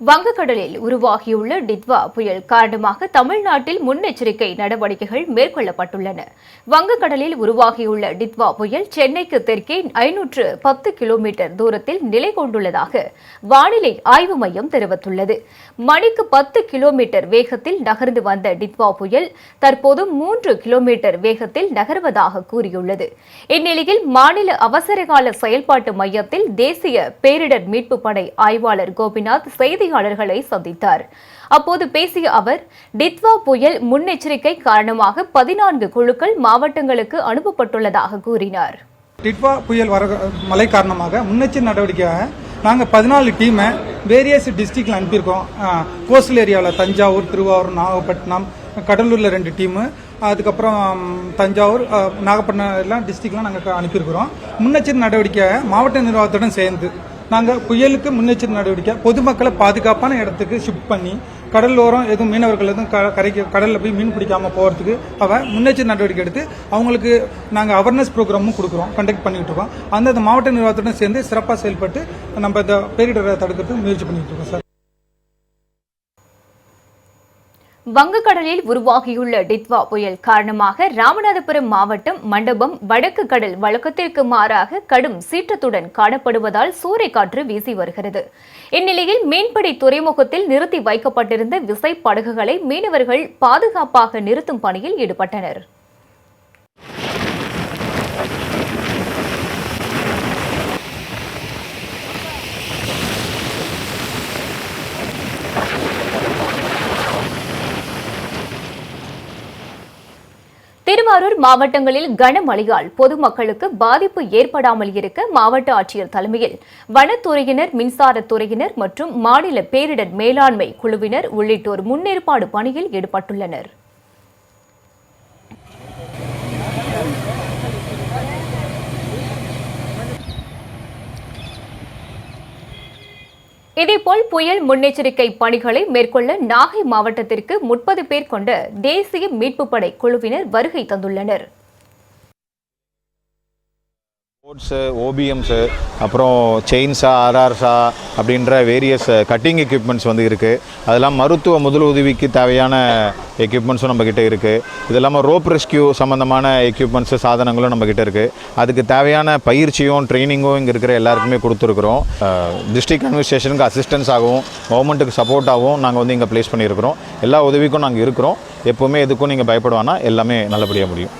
வங்கக்கடலில் உருவாகியுள்ள டித்வா புயல் காரணமாக தமிழ்நாட்டில் முன்னெச்சரிக்கை நடவடிக்கைகள் மேற்கொள்ளப்பட்டுள்ளன. வங்கக்கடலில் உருவாகியுள்ள டித்வா புயல் சென்னைக்கு தெற்கே ஐநூற்று பத்து கிலோமீட்டர் தூரத்தில் நிலை கொண்டுள்ளதாக வானிலை ஆய்வு மையம் தெரிவித்துள்ளது. மணிக்கு பத்து கிலோமீட்டர் வேகத்தில் நகர்ந்து வந்த டித்வா புயல் தற்போது மூன்று கிலோமீட்டர் வேகத்தில் நகர்வதாக கூறியுள்ளது. இந்நிலையில் மாநில அவசரகால செயல்பாட்டு மையத்தில் தேசிய பேரிடர் மீட்பு படை ஆய்வாளர் கோபிநாத் செய்தி செய்தியாளர்களை சந்தித்தார். அப்போது பேசிய அவர் டித்வா புயல் முன்னெச்சரிக்கை காரணமாக பதினான்கு குழுக்கள் மாவட்டங்களுக்கு அனுப்பப்பட்டுள்ளதாக கூறினார். டிட்வா புயல் வர மழை காரணமாக முன்னெச்சரிக்கை நடவடிக்கையாக நாங்கள் பதினாலு டீமை வேரியஸ் டிஸ்ட்ரிக்டில் அனுப்பியிருக்கோம். கோஸ்டல் ஏரியாவில் தஞ்சாவூர் திருவாரூர் நாகப்பட்டினம் கடலூரில் ரெண்டு டீமு அதுக்கப்புறம் தஞ்சாவூர் நாகப்பட்டினம் எல்லாம் டிஸ்ட்ரிக்ட்லாம் நாங்கள் அனுப்பியிருக்கிறோம். முன்னெச்சரிக்கை நடவடிக்கையாக மாவட்ட நிர்வாகத்துடன் சேர்ந்து நாங்கள் புயலுக்கு முன்னெச்சரிக்கை நடவடிக்கை பொதுமக்களை பாதுகாப்பான இடத்துக்கு ஷிஃப்ட் பண்ணி கடலோரம் எதுவும் மீனவர்கள் எதுவும் க- கரைக்கு கடலில் போய் மீன் பிடிக்காமல் போகிறதுக்கு அவன் முன்னெச்சரிக்கை நடவடிக்கை எடுத்து அவங்களுக்கு நாங்கள் அவேர்னஸ் ப்ரோக்ராமும் கொடுக்குறோம் கண்டக்ட் பண்ணிகிட்டு இருக்கோம். அந்தந்த மாவட்ட நிர்வாகத்துடன் சேர்ந்து சிறப்பாக செயல்பட்டு நம்ம இந்த பேரிடரை தடுக்கிறதுக்கு முயற்சி பண்ணிகிட்டு இருக்கோம் சார். வங்கக்கடலில் உருவாகியுள்ள டித்வா புயல் காரணமாக ராமநாதபுரம் மாவட்டம் மண்டபம் வடக்கு கடல் வழக்கத்திற்கு மாறாக கடும் சீற்றத்துடன் காணப்படுவதால் சூறைக்காற்று வீசி வருகிறது. இந்நிலையில் மீன்பிடி துறைமுகத்தில் நிறுத்தி வைக்கப்பட்டிருந்த விசைப்படகுகளை மீனவர்கள் பாதுகாப்பாக நிறுத்தும் பணியில் ஈடுபட்டனர். திருவாரூர் மாவட்டங்களில் கனமழையால் பொதுமக்களுக்கு பாதிப்பு ஏற்படாமல் இருக்க மாவட்ட ஆட்சியர் தலைமையில் வனத்துறையினர் மின்சாரத்துறையினர் மற்றும் மாநில பேரிடர் மேலாண்மை குழுவினர் உள்ளிட்டோர் முன்னேற்பாடு பணியில் ஈடுபட்டுள்ளனர். இதேபோல் புயல் முன்னெச்சரிக்கை பணிகளை மேற்கொள்ள நாகை மாவட்டத்திற்கு முப்பது பேர் கொண்ட தேசிய மீட்புப் படை குழுவினர் வருகை தந்துள்ளனர். போட்ஸு ஓபிஎம்ஸு அப்புறம் செயின்ஸா ஆர்ஆர்ஸா அப்படின்ற வேரியஸ் கட்டிங் எக்யூப்மெண்ட்ஸ் வந்து இருக்குது அதெல்லாம் மருத்துவ முதல் உதவிக்கு தேவையான எக்யூப்மெண்ட்ஸும் நம்மக்கிட்ட இருக்குது இது இல்லாமல் ரோப் ரெஸ்கியூ சம்மந்தமான எக்யூப்மெண்ட்ஸு சாதனங்களும் நம்மக்கிட்ட இருக்குது அதுக்கு தேவையான பயிற்சியும் ட்ரைனிங்கும் இங்கே இருக்கிற எல்லாருக்குமே கொடுத்துருக்குறோம். டிஸ்ட்ரிக்ட் அட்மினிஸ்ட்ரேஷனுக்கு அசிஸ்டன்ஸ் ஆகவும் கவர்மெண்ட்டுக்கு சப்போர்ட்டாகவும் நாங்கள் வந்து இங்கே ப்ளேஸ் பண்ணியிருக்கிறோம். எல்லா உதவிக்கும் நாங்கள் இருக்கிறோம். எப்போவுமே எதுக்கும் நீங்கள் பயப்படுவானா எல்லாமே நல்லபடியாக முடியும்.